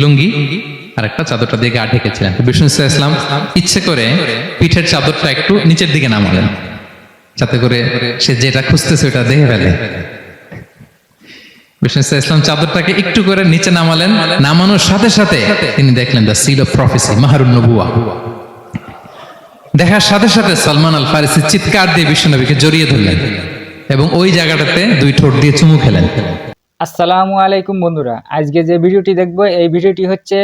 লুঙ্গি আর একটা চাদরটা দিয়ে গা ঢেকেছিলেন। বিষ্ণু ইসলাম ইচ্ছে করে পিঠের চাদরটা একটু নিচের দিকে নামালেন, যাতে করে সে যেটা খুঁজতেছে ওটা দেখে ফেলে। বিষ্ণু ইসলাম চাদরটাকে একটু করে নিচে নামালেন, নামানোর সাথে সাথে তিনি দেখলেন দ্য সিল অফ প্রফেসি মাহারুন নবুয়া দেখার সাথে সাথে সালমান আল ফারিসি চিৎকার দিয়ে বিশ্বনবীকে জড়িয়ে ধরলেন এবং ওই জায়গাটাতে দুই ঠোঁট দিয়ে চুমু খেলেন। আসসালামু আলাইকুম বন্ধুরা। আজকে যে ভিডিওটি দেখব, এই ভিডিওটি হচ্ছে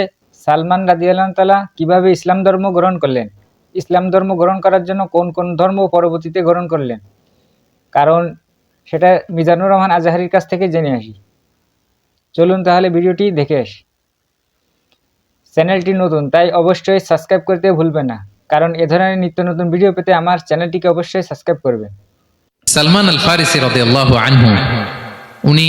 সালমান রাদিয়াল্লাহু তাআলা কীভাবে ইসলাম ধর্ম গ্রহণ করলেন। ইসলাম ধর্ম গ্রহণ করার জন্য কোন কোন ধর্ম পরবর্তীতে গ্রহণ করলেন? কারণ সেটা মিজানুর রহমান আজাহারির কাছ থেকে জেনে আসি। চলুন তাহলে ভিডিওটি দেখে আসি। চ্যানেলটি নতুন, তাই অবশ্যই সাবস্ক্রাইব করতে ভুলবেন না। কারণ এ ধরনের নিত্য নতুন ভিডিও পেতে আমার চ্যানেলটিকে অবশ্যই সাবস্ক্রাইব করবেন। সালমান আল ফারিসি আনহু, উনি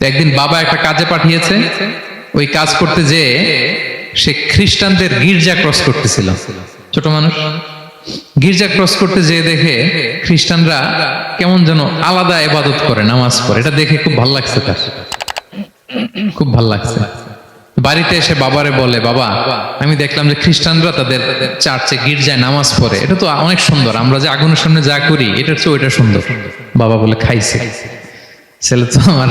একদিন বাবা একটা কাজে পাঠিয়েছে। ওই কাজ করতে যে সে খ্রিস্টানদের গির্জা ক্রস করতেছিল। ছোট মানুষ। গির্জা ক্রস করতে যেয়ে দেখে খ্রিস্টানরা কেমন যেন আলাদা এবাদত করে, নামাজ পড়ে। এটা দেখে খুব ভালো লাগছে তার। খুব ভালো লাগছে। বাড়িতে এসে বাবারে বলে, বাবা, আমি দেখলাম যে খ্রিস্টানরা তাদের চার্চে গির্জায় নামাজ পড়ে। এটা তো অনেক সুন্দর। আমরা যে আগুনের সামনে যা করি, এটার চেয়ে ওইটা সুন্দর। বাবা বলে, খাইছে। ছেলে তো আমার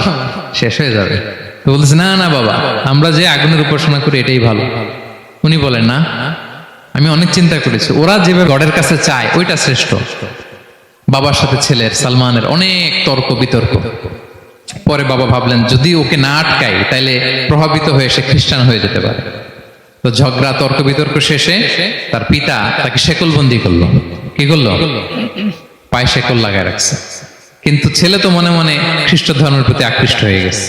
শেষ হয়ে যাবে। তো বলতেছে, না না বাবা, আমরা যে আগুনের উপাসনা করি এটাই ভালো। উনি বলেন, না, আমি অনেক চিন্তা করেছি। ওরা যেভাবে গডের কাছে চায়, ওইটা শ্রেষ্ঠ। বাবার সাথে ছেলের, সালমানের অনেক তর্ক, বিতর্ক। পরে বাবা ভাবলেন, যদি ওকে না আটকাই, তাইলে প্রভাবিত হয়ে সে খ্রিস্টান হয়ে যেতে পারে। তো ঝগড়া, তর্ক, বিতর্ক শেষে তার পিতা তাকে শেকলবন্দি করল। কি করল? পায়ে শেকল লাগায় রাখছে। কিন্তু ছেলে তো মনে মনে খ্রিস্ট ধর্মের প্রতি আকৃষ্ট হয়ে গেছে।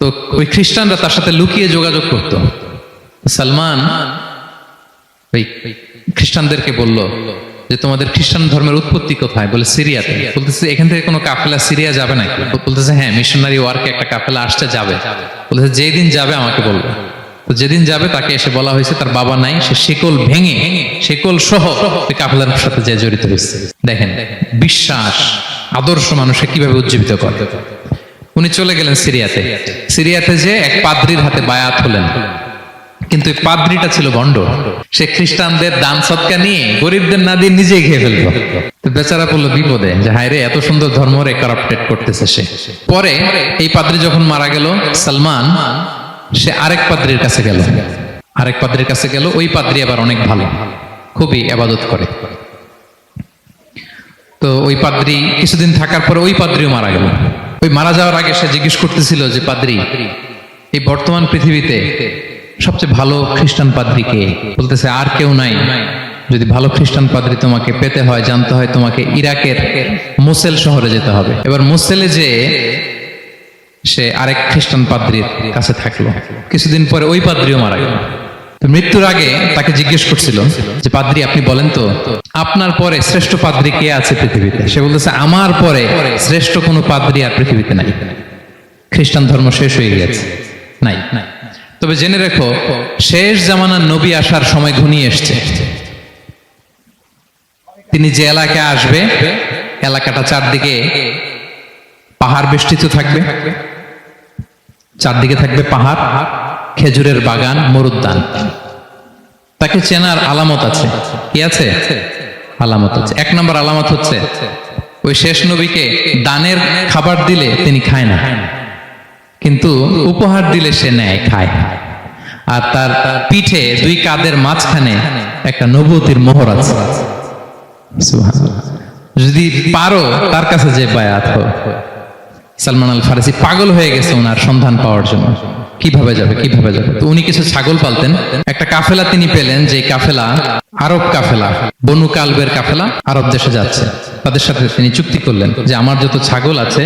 তো ওই খ্রিস্টানরা তার সাথে লুকিয়ে যোগাযোগ করত। সালমান ওই খ্রিস্টানদেরকে বলল যে, তোমাদের খ্রিস্টান ধর্মের উৎপত্তি কোথায়? বলে সিরিয়াতে বলতেছে, এখান থেকে কোনো কাফেলা সিরিয়া যাবে নাকি? বলতেছে হ্যাঁ মিশনারি ওয়ার্কে একটা কাফেলা আসতে যাবে। বলতেছে, যেই দিন যাবে আমাকে বলবে। যেদিন যাবে তাকে এসে বলা হয়েছে তার বাবা নাই, সে শিকল ভেঙে, শিকল সহ কাফেলার সাথে যে জড়িত হয়েছে। দেখেন, বিশ্বাস, আদর্শ মানুষকে কীভাবে উজ্জীবিত করে? উনি চলে গেলেন সিরিয়াতে। সিরিয়াতে যে এক পাদ্রির হাতে বায়াত হলেন। কিন্তু এই পাদ্রিটা ছিল গন্ড সে খ্রিস্টানদের দান সৎকা নিয়ে গরিবদের না দিয়ে নিজেই খেয়ে ফেলতো। বেচারা পড়ল বিপদে। যে হায় রে, এত সুন্দর ধর্ম রে কারাপ্টেড করতেছে সে। পরে এই পাদ্রি যখন মারা গেল, সালমান সে আরেক পাদ্রির কাছে গেল। আরেক পাদ্রির কাছে গেল, ওই পাদ্রি আবার অনেক ভালো, খুবই আবাদত করে। তো ওই পাদ্রি কিছুদিন থাকার পরে ওই পাদ্রিও মারা গেল। ওই মারা যাওয়ার আগে সে জিজ্ঞেস করতেছিল যে, পাদ্রি, এই বর্তমান পৃথিবীতে সবচেয়ে ভালো খ্রিস্টান পাদ্রি কে? বলতেছে, আর কেউ নাই। যদি ভালো খ্রিস্টান পাদ্রি তোমাকে পেতে হয়, জানতে হয় তোমাকে ইরাকের মোসেল শহরে যেতে হবে। এবার মোসেলে যে সে আরেক খ্রিস্টান পাদ্রির কাছে থাকল। কিছুদিন পরে ওই পাদ্রিও মারা গেল। মৃত্যুর আগে তাকে জিজ্ঞেস করছিল যে, পাদ্রি, আপনি বলেন তো, আপনার পরে শ্রেষ্ঠ পাদ্রি কে আছে পৃথিবীতে? সে বলতেছে, আমার পরে শ্রেষ্ঠ কোনো পাদ্রি আর পৃথিবীতে নাই। খ্রিস্টান ধর্ম শেষ হয়ে গেছে। নাই। তবে জেনে রেখো, শেষ জামানার নবী আসার সময় ঘনিয়ে এসছে। তিনি যে এলাকায় আসবে, এলাকাটা চারদিকে পাহাড় বেষ্টিত থাকবে। চারদিকে থাকবে পাহাড়, খেজুরের বাগান, মরুদ্যান। তাকে চেনার আলামত আছে। কি আছে? আলামত আছে। এক নম্বর আলামত হচ্ছে, ওই শেষ নবীকে দানের খাবার দিলে তিনি খায় না। কিন্তু উপহার দিলে সে নেয় খায়। আর তার পিঠে দুই কাদের মাঝখানে একটা নবতির মোহর আছে। যদি পারো, তার কাছে যে বায়াত সালমান আল ফারসি পাগল হয়ে গেছে ওনার সন্ধান পাওয়ার জন্য। কীভাবে যাবে কীভাবে যাবে? তো উনি কিছু ছাগল পালতেন। একটা কাফেলা তিনি পেলেন, যে কাফেলা আরব কাফেলা, বনু কালবের কাফেলা আরব দেশে যাচ্ছে। তাদের সাথে তিনি চুক্তি করলেন যে আমার যত ছাগল আছে,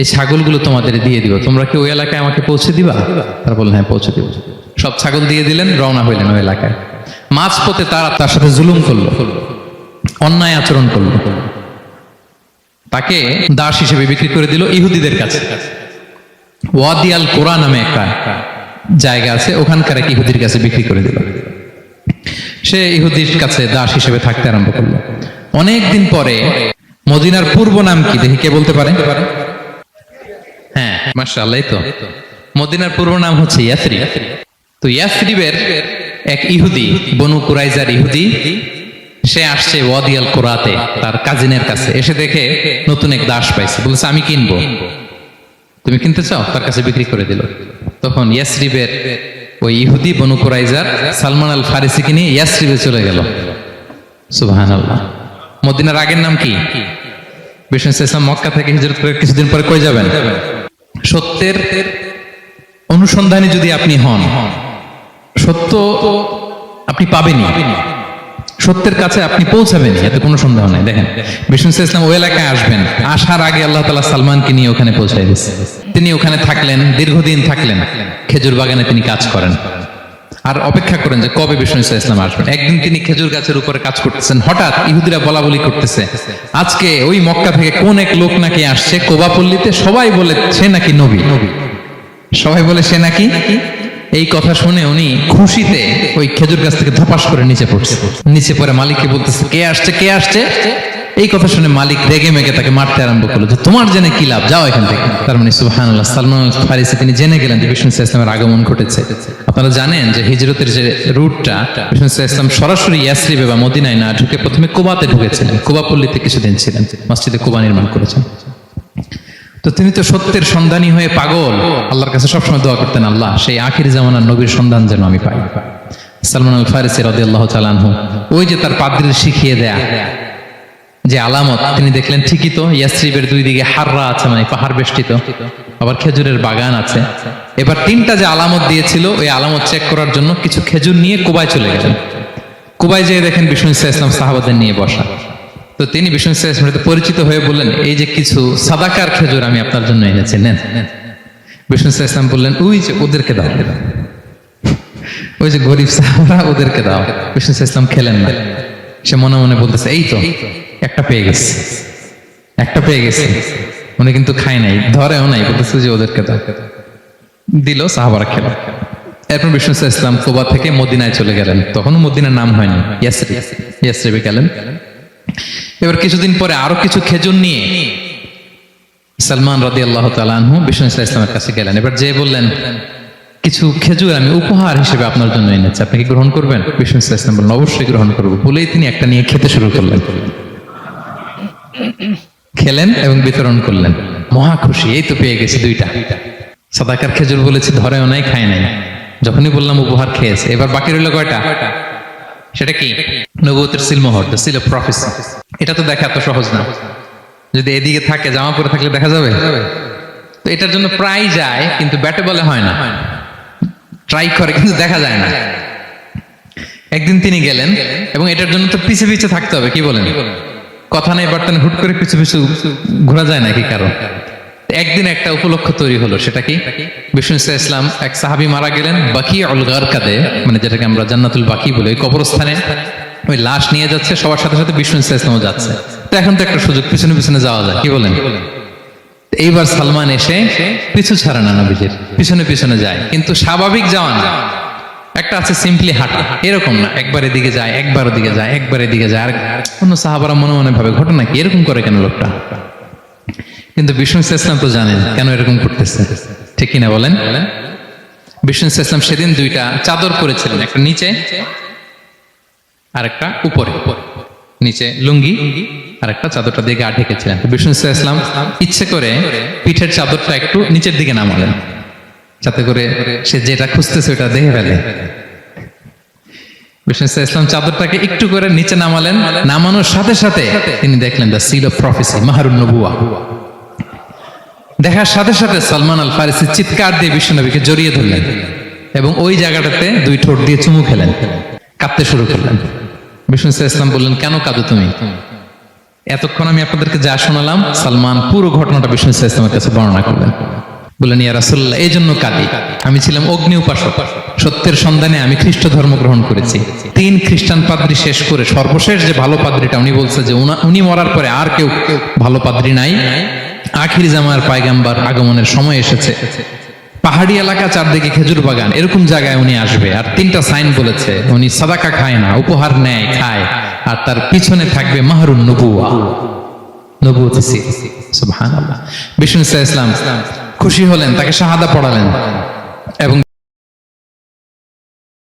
এই ছাগলগুলো তোমাদের দিয়ে দিব। তোমরা কি ওই এলাকায় আমাকে পৌঁছে দিবা? তারা বললেন হ্যাঁ পৌঁছে দিব। সব ছাগল দিয়ে দিলেন, রওনা হইলেন ওই এলাকায়। মাঝ পথে তারা তার সাথে জুলুম করল, অন্যায় আচরণ করল। তাকে দাস হিসেবে বিক্রি করে দিল ইহুদিদের কাছে। ওয়াদিয়াল কোরআ নামে একটা জায়গা আছে, ওখানকার এক ইহুদির কাছে বিক্রি করে দিল। সে ইহুদির কাছে দাস হিসেবে থাকতে আরম্ভ করল। অনেক দিন পরে মদিনার পূর্ব নাম কি দেখি কে বলতে পারে? হ্যাঁ মার্শাল্লাহ তো। মদিনার পূর্ব নাম হচ্ছে ইয়াসরি তো ইয়াসরিবের এক ইহুদি, বনু কুরাইজার ইহুদি সে আসছে ওয়াদিয়াল কোরাতে, তার কাজিনের কাছে। এসে দেখে নতুন এক দাস পাইছে। বলেছে, আমি কিনবো। তুমি কিনতে চাও? তার কাছে বিক্রি করে দিল। তখন ইয়াসরিবের ওই ইহুদি বনু কুরাইজার সালমান আল ফারিসিকে নিয়ে ইয়াসরিবে চলে গেল। সুবাহান আল্লাহ মদিনার আগের নাম কি? বিষ্ণু ইসলাম মক্কা থেকে হিজরত করে কিছুদিন পরে কই যাবেন? সত্যের অনুসন্ধানে যদি আপনি হন, সত্য আপনি পাবেনই। সত্যের কাছে আপনি পৌঁছাবেন, এতে কোনো সন্দেহ নাই। দেখেন, বিষ্ণু ইসলাম ওই এলাকায় আসবেন, আসার আগে আল্লাহ তালা সালমানকে নিয়ে ওখানে পৌঁছাই দিচ্ছে তিনি ওখানে থাকলেন, দীর্ঘদিন থাকলেন, খেজুর বাগানে তিনি কাজ করেন। আর অপেক্ষা করেন যে কবে বিষ্ণু ইসলাম আসবেন। একদিন তিনি খেজুর গাছের উপরে কাজ করতেছেন, হঠাৎ ইহুদিরা বলা বলি করতেছে, আজকে ওই মক্কা থেকে কোন এক লোক নাকি আসছে, কোবাপল্লিতে সবাই বলে সে নাকি নবী। সবাই বলে সে নাকি? এই কথা শুনে উনি খুশিতে ওই খেজুর গাছ থেকে ধপাস করে নিচে পড়ছে। নিচে পরে মালিককে বলতেছে, কে আসছে কে আসছে? এই কথা শুনে মালিক রেগে মেগে তাকে মারতে আরম্ভ করল। যে তোমার জেনে কি লাভ? যাও এখান থেকে। তার মানে সুহান সালমান ফারিসি তিনি জেনে গেলেন যে বিষ্ণু ইসলাম ইসলামের আগমন ঘটেছে। আপনারা জানেন যে হিজরতের যে রুটটা, বিষ্ণু ইসলাম সরাসরি ইয়াসরিবে বা মদিনায় না ঢুকে প্রথমে কোবাতে ঢুকেছিলেন। কোবাপল্লীতে কিছুদিন ছিলেন। মসজিদে কোবা নির্মাণ করেছেন। তো তিনি তো সত্যের সন্ধানী হয়ে পাগল। আল্লাহর কাছে সবসময় দোয়া করতেন, আল্লাহ, সেই আখির জামানার নবীর সন্ধান যেন আমি পাই। সালমান আল ওই যে তার পাদ্রির শিখিয়ে দেয়া, যে আলামত, তিনি দেখলেন ঠিকই তো দুই দিকে হাররা আছে মানে পাহাড় বেষ্টিত, আবার খেজুরের বাগান আছে। এবার তিনটা যে আলামত দিয়েছিল, ওই আলামত চেক করার জন্য কিছু খেজুর নিয়ে কুবায় চলে গেলেন। কুবায় যেয়ে দেখেন বিষ্ণু ইসা ইসলাম সাহাবাদের নিয়ে বসা। তো তিনি বিষ্ণু ইসলামের পরিচিত হয়ে বললেন, এই যে কিছু সাদাকার খেজুর আমি আপনার জন্য এনেছি, নেন। বিষ্ণু ইসা ইসলাম বললেন, ওই যে ওদেরকে দাও। ওই যে গরিব সাহাবারা ওদেরকে দাও। বিষ্ণু ইসা ইসলাম খেলেন না। সে মনে মনে বলতেছে, এই তো, একটা পেয়ে গেছে, একটা পেয়ে গেছে। উনি কিন্তু খায় নাই, ধরেও নাই, বলতেছে যে ওদেরকে দাও। দিল সাহাবারা খেল। এরপর বিষ্ণু ইসা ইসলাম কোবা থেকে মদিনায় চলে গেলেন। তখনও মদিনার নাম হয়নি। ইয়াসরি ইয়াসরিবে গেলেন। এবার কিছুদিন পরে আরও কিছু খেজুর নিয়ে সালমান রাদি আল্লাহ তালু বিষ্ণু ইসলাম ইসলামের কাছে গেলেন। এবার যে বললেন, কিছু খেজুর আমি উপহার হিসেবে আপনার জন্য এনেছি। আপনি কি গ্রহণ করবেন? বিষ্ণু ইসলাম ইসলাম বললেন, অবশ্যই গ্রহণ করব। বলেই তিনি একটা নিয়ে খেতে শুরু করলেন। খেলেন এবং বিতরণ করলেন। মহা খুশি, এই তো পেয়ে গেছি দুইটা। সাদাকার খেজুর বলেছি, ধরেও নাই, খায় নাই। যখনই বললাম, উপহার খেয়েছে। এবার বাকি রইল কয়টা? সেটা কি? নবুতের সিলমোহর দ্য সিল অফ প্রফেসি এটা তো দেখা এত সহজ না। যদি এদিকে থাকে, জামা পরে থাকলে দেখা যাবে? তো এটার জন্য প্রায় যায়, কিন্তু ব্যাটে বলে হয় না। ট্রাই করে, কিন্তু দেখা যায় না। একদিন তিনি গেলেন, এবং এটার জন্য তো পিছে পিছে থাকতে হবে, কি বলেন? কথা নেই, বার্তা হুট করে পিছু পিছু ঘোরা যায় নাকি কারও? একদিন একটা উপলক্ষ তৈরি হলো, সেটা কি? বিষ্ণু ইসলাম এক সাহাবি মারা গেলেন বাকি অলগার কাদে মানে যেটাকে আমরা জান্নাতুল বাকি বলে কবরস্থানে। ওই লাশ নিয়ে যাচ্ছে, সবার সাথে সাথে বিষ্ণু ইসা ইসলামও যাচ্ছে। তো এখন তো একটা সুযোগ, পিছনে পিছনে যাওয়া যায়, কি বলেন? এইবার সালমান এসে পিছু ছাড়ে না নবীজির, পিছনে পিছনে যায়, কিন্তু স্বাভাবিক যাওয়া না। একটা আছে সিম্পলি হাঁটা, এরকম না, একবার এদিকে যায়, একবার ওদিকে যায়, একবার এদিকে যায়, আর অন্য সাহাবারা মনে মনে ভাবে, ঘটনা কি? এরকম করে কেন লোকটা? কিন্তু বিষ্ণু ইসলাম তো জানেন কেন এরকম করতেছে। ঠিক কিনা বলেন? বিষ্ণু ইসলাম সেদিন দুইটা চাদর পরেছিলেন, একটা নিচে আর একটা উপরে। নিচে লুঙ্গি আর একটা চাদরটা দিয়ে গা ঢেকেছিলেন। বিষ্ণু ইসলাম ইচ্ছে করে পিঠের চাদরটা একটু নিচের দিকে নামালেন, যাতে করে সে যেটা খুঁজতেছে ওটা দেখে ফেলে। বিষ্ণু ইসলাম চাদরটাকে একটু করে নিচে নামালেন, নামানোর সাথে সাথে তিনি দেখলেন দ্য সিল অফ প্রফেসি মাহারুন নবুয়া দেখার সাথে সাথে সালমান আল ফারিসি চিৎকার দিয়ে বিশ্বনবীকে জড়িয়ে ধরলেন এবং ওই জায়গাটাতে দুই ঠোঁট দিয়ে চুমু খেলেন কাঁদতে শুরু করলেন। বিষ্ণু ইসলাম বললেন, কেন কাঁদো তুমি? এতক্ষণ আমি আপনাদেরকে যা শোনালাম, সালমান পুরো ঘটনাটা বিষ্ণু ইসলামের কাছে বর্ণনা করলেন। বললেন, ইয়া রাসুল্লাহ এই জন্য কাঁদি। আমি ছিলাম অগ্নি উপাসক। সত্যের সন্ধানে আমি খ্রিস্ট ধর্ম গ্রহণ করেছি। তিন খ্রিস্টান পাদ্রি শেষ করে সর্বশেষ যে ভালো পাদ্রিটা উনি বলছে যে উনা- উনি মরার পরে আর কেউ ভালো পাদ্রি নাই। আখির জামার পায়গাম্বার আগমনের সময় এসেছে। পাহাড়ি এলাকা চারদিকে খেজুর বাগান, এরকম জায়গায় উনি আসবে। আর তিনটা সাইন বলেছে, উনি সাদাকা খায় না, উপহার নেয়, খায়। আর তার পিছনে থাকবে মাহরুন নবুয়া। নবুয়তি। সুবহানাল্লাহ। বিষ্ণু ইসলাম, খুশি হলেন, তাকে শাহাদা পড়ালেন। এবং